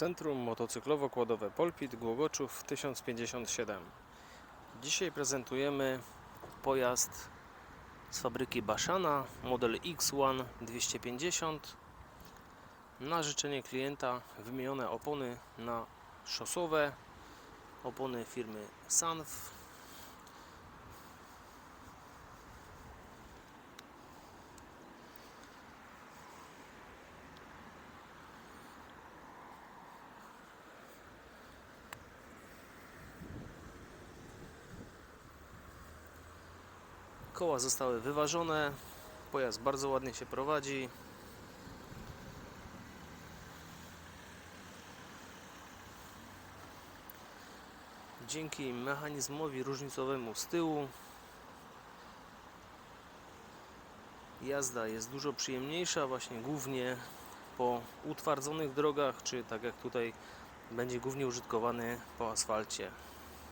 Centrum Motocyklowo-Kładowe Polpit Głogoczów 1057. Dzisiaj prezentujemy pojazd z fabryki Baszana, model X1 250. Na życzenie klienta wymienione opony na szosowe, opony firmy Sanf. Koła zostały wyważone, pojazd bardzo ładnie się prowadzi. Dzięki mechanizmowi różnicowemu z tyłu jazda jest dużo przyjemniejsza, właśnie głównie po utwardzonych drogach, czy tak jak tutaj będzie głównie użytkowany po asfalcie.